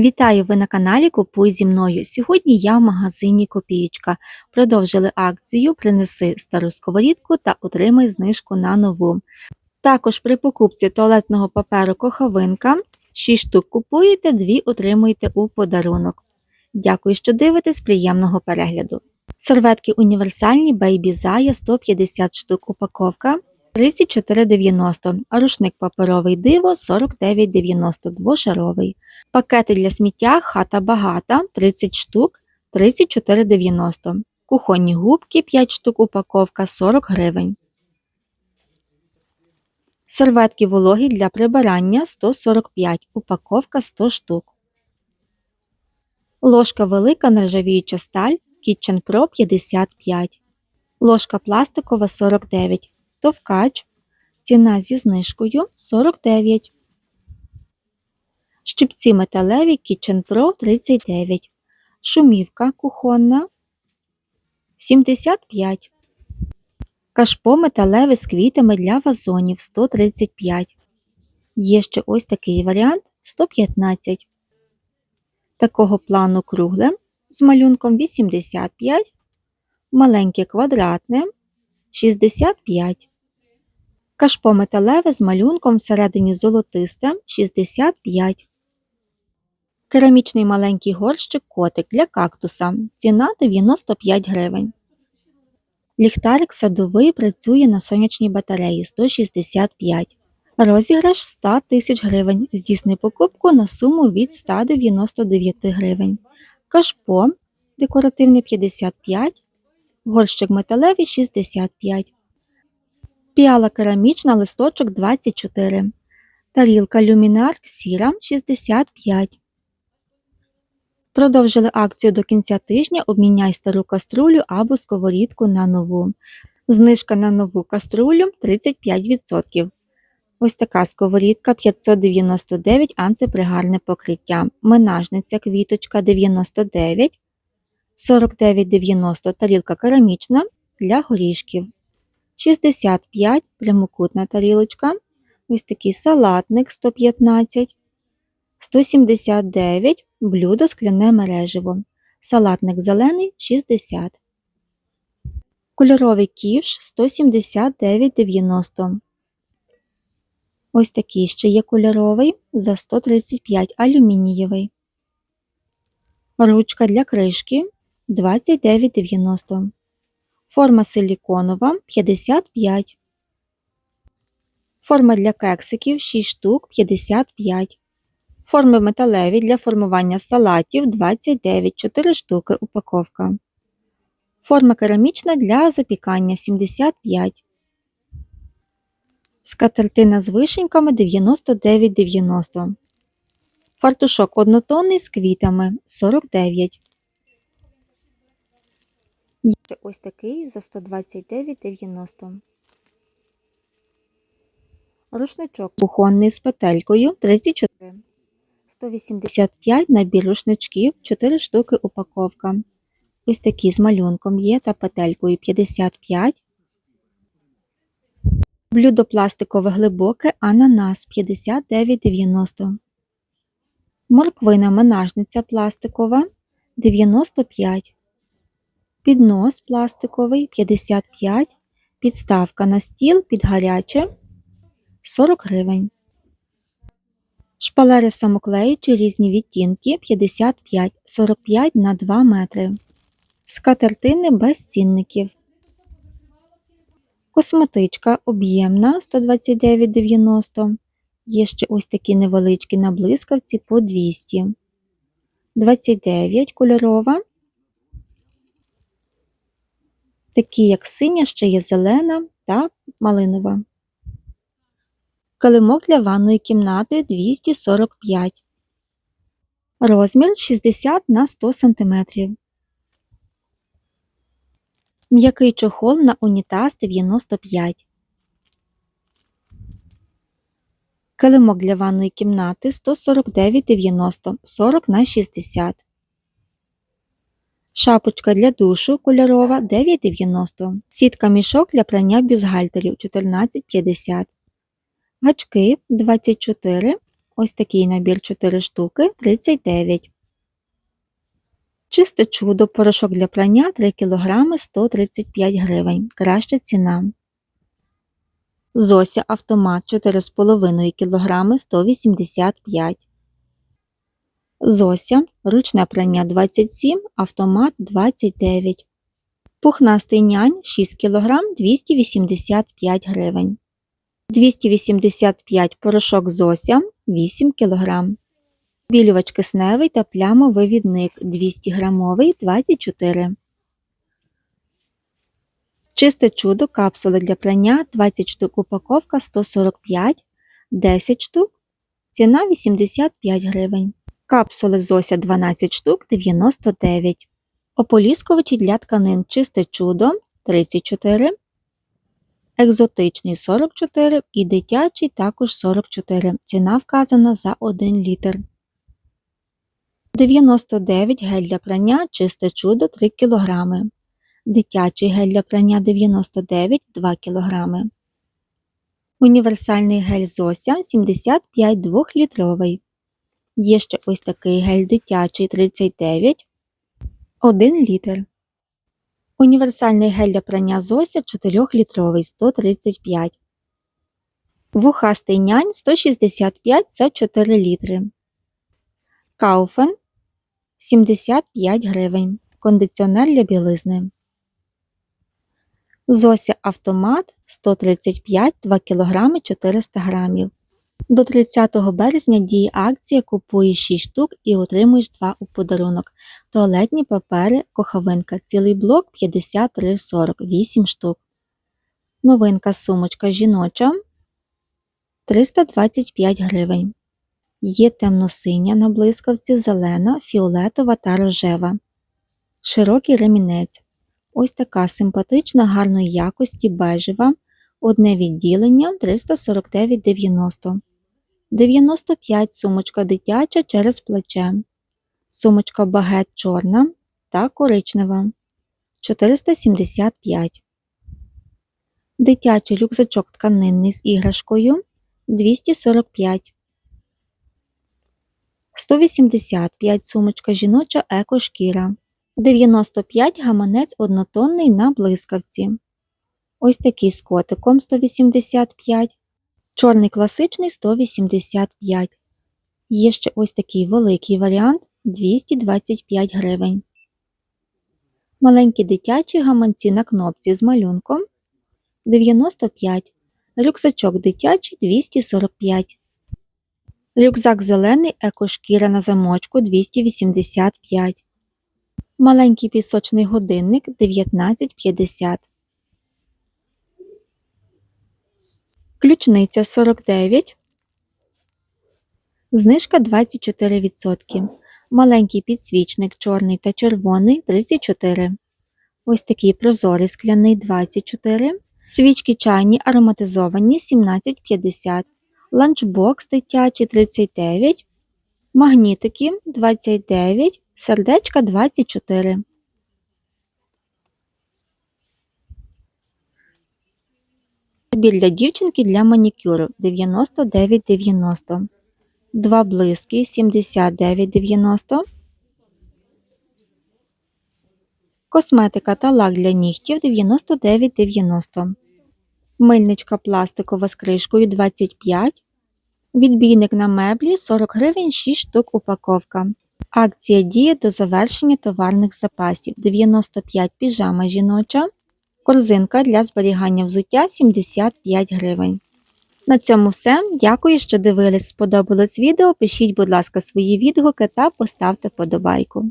Вітаю ви на каналі Купуй зі мною. Сьогодні я в магазині Копієчка. Продовжили акцію Принеси стару сковорідку та отримай знижку на нову. Також при покупці туалетного паперу коховинка 6 штук купуєте, 2 отримуєте у подарунок. Дякую, що дивитесь, приємного перегляду. Серветки універсальні Baby Zaya 150 штук упаковка 34,90, а рушник паперовий диво 49,90 двошаровий. Пакети для сміття хата багата 30 штук 34,90. Кухонні губки 5 штук упаковка 40 гривень. Серветки вологі для прибирання 145, упаковка 100 штук. Ложка велика нержавіюча сталь Kitchen Pro 55. Ложка пластикова 49. Товкач. Ціна зі знижкою 49. Щипці металеві Kitchen Pro 39. Шумівка кухонна 75. Кашпо металеве з квітами для вазонів 135. Є ще ось такий варіант 115. Такого плану кругле з малюнком 85. Маленьке квадратне 65. Кашпо металеве з малюнком всередині золотисте 65. Керамічний маленький горщик котик для кактуса. Ціна 95 гривень. Ліхтарик садовий працює на сонячній батареї 165. Розіграш 100 тисяч гривень. Здійсни покупку на суму від 199 гривень. Кашпо декоративний 55. Горщик металевий 65. Піала керамічна листочок 24. Тарілка люмінар сіра 65. Продовжили акцію до кінця тижня обміняй стару каструлю або сковорідку на нову. Знижка на нову каструлю 35%. Ось така сковорідка 599 антипригарне покриття. Менажниця квіточка 99, 49,90 тарілка керамічна для горішків. 65 прямокутна тарілочка. Ось такий салатник 115, 179 блюдо скляне мереживо. Салатник зелений 60. Кольоровий ківш 179,90. Ось такий ще є кольоровий за 135 алюмінієвий. Ручка для кришки 29,90. Форма силіконова 55. Форма для кексиків 6 штук 55. Форми металеві для формування салатів 29 4 штуки упаковка. Форма керамічна для запікання 75. Скатертина з вишеньками 99,90. Фартушок однотонний з квітами 49. Є ось такий за 129,90. Рушничок кухонний з петелькою 34. 185 набір рушничків 4 штуки упаковка. Ось такі з малюнком є та петелькою 55. Блюдо пластикове глибоке ананас 59,90. Морквина менажниця пластикова 95. Піднос пластиковий 55. Підставка на стіл під гаряче 40 гривень. Шпалери самоклеючі різні відтінки 55-45 на 2 метри. Скатертини без цінників. Косметичка об'ємна 129,90. Є ще ось такі невеличкі на блискавці по 200. 29 кольорова. Такі, як синя, ще є зелена та малинова. Килимок для ванної кімнати 245. Розмір 60 на 100 см. М'який чохол на унітаз 95. Килимок для ванної кімнати 149,90 40 на 60. Шапочка для душу кольорова 9,90. Сітка мішок для прання бюстгальтерів 14,50. Гачки 24, Ось такий набір 4 штуки 39. Чисте чудо, порошок для прання 3 кг 135 гривень. Краща ціна. Зося автомат 4,5 кг 185. Зося ручне прання 27, автомат 29. Пухнастий нянь 6 кг 285 гривень. 285 порошок Зося 8 кг. Білювач кисневий та плямовивідник 200 грамовий 24. Чисте чудо капсули для прання 20 штук упаковка 145, 10 штук. Ціна 85 гривень. Капсули Зося 12 штук 99. Ополіскувачі для тканин чисте чудо 34. Екзотичний 44 і дитячий також 44. Ціна вказана за 1 літр. 99 гель для прання чисте чудо 3 кг. Дитячий гель для прання 99 2 кг. Універсальний гель Зося 75 2-літровий. Є ще ось такий гель дитячий 39 1 літр. Універсальний гель для прання Зося 4-літровий 135. Вухастий нянь 165 за 4 літри. Кауфен 75 гривень. Кондиціонер для білизни. Зося автомат 135 2 кг 400 г. До 30 березня діє акція Купуєш 6 штук і отримуєш 2 у подарунок. Туалетні папери кохавинка. Цілий блок 53,40 8 штук. Новинка сумочка жіноча 325 гривень. Є темно-синя на блискавці, зелена, фіолетова та рожева. Широкий ремінець. Ось така симпатична гарної якості бежева. Одне відділення 349,90. 95 сумочка дитяча через плече. Сумочка багет чорна та коричнева 475. Дитячий рюкзачок тканинний з іграшкою 245. 185 сумочка жіноча екошкіра. 95 гаманець однотонний на блискавці. Ось такий з котиком 185. Чорний класичний 185. Є ще ось такий великий варіант 225 гривень. Маленькі дитячі гаманці на кнопці з малюнком 95. Рюкзачок дитячий 245. Рюкзак зелений екошкіра на замочку 285. Маленький пісочний годинник 1950. Ключниця 49. Знижка 24%. Маленький підсвічник чорний та червоний 34. Ось такий прозорий скляний 24. Свічки чайні ароматизовані 17,50. Ланчбокс дитячий 39. Магнітики 29. Сердечка 24. Набір для дівчинки для манікюру 99,90. Два блиски 79,90. Косметика та лак для нігтів 99,90. Мильничка пластикова з кришкою 25. Відбійник на меблі 40 гривень 6 штук упаковка. Акція діє до завершення товарних запасів 95 піжама жіноча. Корзинка для зберігання взуття 75 гривень. На цьому все. Дякую, що дивились. Сподобалось відео. Пишіть, будь ласка, свої відгуки та поставте вподобайку.